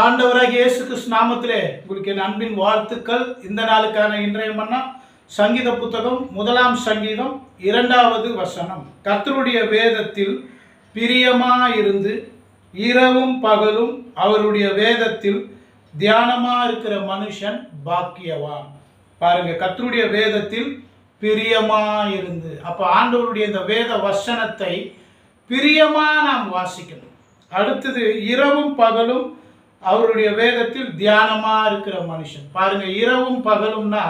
ஆண்டவராக இயேசு கிறிஸ்து நாமத்திலே உங்களுக்கு என் அன்பின் வாழ்த்துக்கள். இந்த நாளுக்கான இன்றைய மன்னா சங்கீத புத்தகம் முதலாம் சங்கீதம் இரண்டாவது வசனம். கர்த்தருடைய வேதத்தில் பிரியமாயிருந்து இரவும் பகலும் அவருடைய வேதத்தில் தியானமாக இருக்கிற மனுஷன் பாக்கியவான். பாருங்க கர்த்தருடைய வேதத்தில் பிரியமாயிருந்து. அப்போ ஆண்டவருடைய இந்த வேத வசனத்தை பிரியமாக நாம் வாசிக்கணும். அடுத்தது இரவும் பகலும் அவருடைய வேதத்தில் தியானமாக இருக்கிற மனுஷன். பாருங்க இரவும் பகலும்னா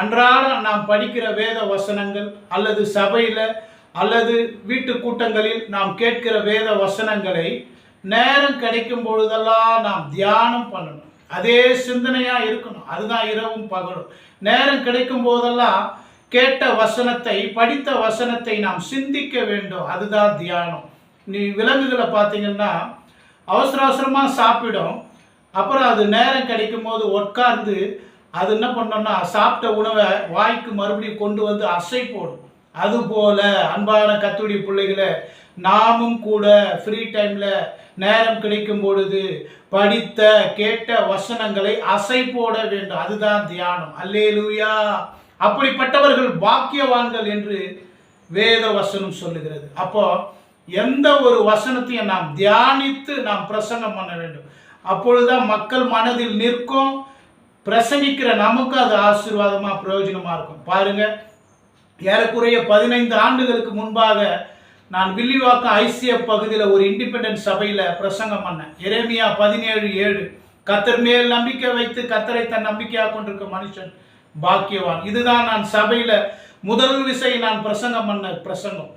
அன்றாடம் நாம் படிக்கிற வேத வசனங்கள் அல்லது சபையில் அல்லது வீட்டு கூட்டங்களில் நாம் கேட்கிற வேத வசனங்களை நேரம் கிடைக்கும் பொழுதெல்லாம் நாம் தியானம் பண்ணணும். அதே சிந்தனையாக இருக்கணும். அதுதான் இரவும் பகலும். நேரம் கிடைக்கும் போதெல்லாம் கேட்ட வசனத்தை படித்த வசனத்தை நாம் சிந்திக்க வேண்டும். அதுதான் தியானம். நீ விலங்குகளை பார்த்தீங்கன்னா அவசர அவசரமாக சாப்பிடும். அப்புறம் அது நேரம் கிடைக்கும் போது உட்கார்ந்து அது என்ன பண்ணோம்னா சாப்பிட்ட உணவை வாய்க்கு மறுபடியும் கொண்டு வந்து அசை போடும். அதுபோல அன்பான கத்துடைய பிள்ளைகளை நாமும் கூட ஃப்ரீ டைமில் நேரம் கிடைக்கும் பொழுது படித்த கேட்ட வசனங்களை அசை போட வேண்டும். அதுதான் தியானம். அல்லேலூயா. அப்படிப்பட்டவர்கள் பாக்கியவான்கள் என்று வேத வசனம் சொல்லுகிறது. அப்போ எந்த ஒரு வசனத்தையும் நாம் தியானித்து நாம் பிரசங்கம் பண்ண வேண்டும். அப்பொழுதுதான் மக்கள் மனதில் நிற்கும். பிரசங்கிக்கிற நமக்கு அது ஆசீர்வாதமாக பிரயோஜனமாக இருக்கும். பாருங்க ஏறக்குறைய பதினைந்து ஆண்டுகளுக்கு முன்பாக நான் வில்லிவாக்கம் ஐசிஎஃப் பகுதியில் ஒரு இண்டிபெண்டன்ஸ் சபையில் பிரசங்கம் பண்ணேன். எரேமியா பதினேழு ஏழு கத்தர் மேல் நம்பிக்கை வைத்து கத்தரை தன் நம்பிக்கையாக கொண்டிருக்க மனுஷன் பாக்கியவான். இதுதான் நான் சபையில் முதல் விசை நான் பிரசங்கம் பண்ண பிரசங்கம்.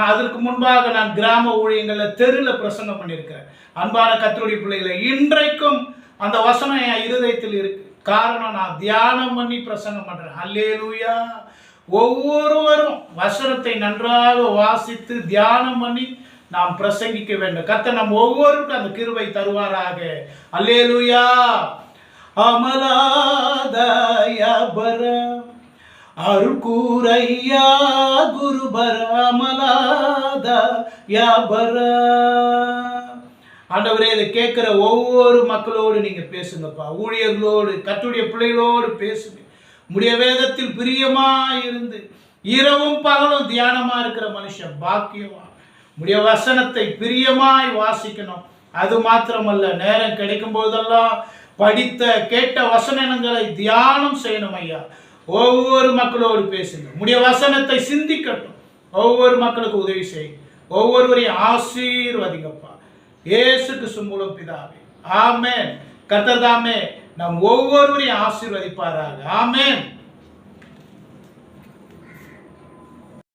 அதற்கு முன்பாக நான் கிராம ஊழியங்களில் தெருவில் பிரசங்கம் பண்ணியிருக்கிறேன். அன்பான கத்தருடைய பிள்ளைகளை இன்றைக்கும் அந்த வசனம் என் இருதயத்தில் இருக்கு. காரணம் நான் தியானம் பண்ணி பிரசங்கம் பண்ணுறேன் அல்லே லூயா ஒவ்வொருவரும் வசனத்தை நன்றாக வாசித்து தியானம் பண்ணி நாம் பிரசங்கிக்க வேண்டும். கத்த நம் ஒவ்வொருக்கும் அந்த கிருவை தருவாராக. அல்லேலூயா பரம் அருள்கூரையா குருபர யா யாபர ஆண்டவரே இதை கேட்குற ஒவ்வொரு மக்களோடு நீங்கள் பேசுங்கப்பா. ஊழியர்களோடு கத்துடைய பிள்ளைகளோடு பேசுங்க. முடிய வேதத்தில் பிரியமாக இருந்து இரவும் பகலும் தியானமாக இருக்கிற மனுஷன் பாக்கியமா முடிய வசனத்தை பிரியமாய் வாசிக்கணும். அது மாத்திரமல்ல நேரம் கிடைக்கும் போதெல்லாம் படித்த கேட்ட வசனங்களை தியானம் செய்யணும் ஐயா. ஒவ்வொரு மக்களோடு பேசுங்க முடிய வசனத்தை சிந்திக்கட்டும். ஒவ்வொரு மக்களுக்கு உதவி செய்யுங்க ஒவ்வொருவரையும் ஆசீர்வதிங்கப்பா. இயேசு கிறிஸ்து மூலம் பிதாவே. ஆமேன். கர்த்தர் தாமே நம் ஒவ்வொருவரையும் ஆசீர்வதிப்பாராக. ஆமேன்.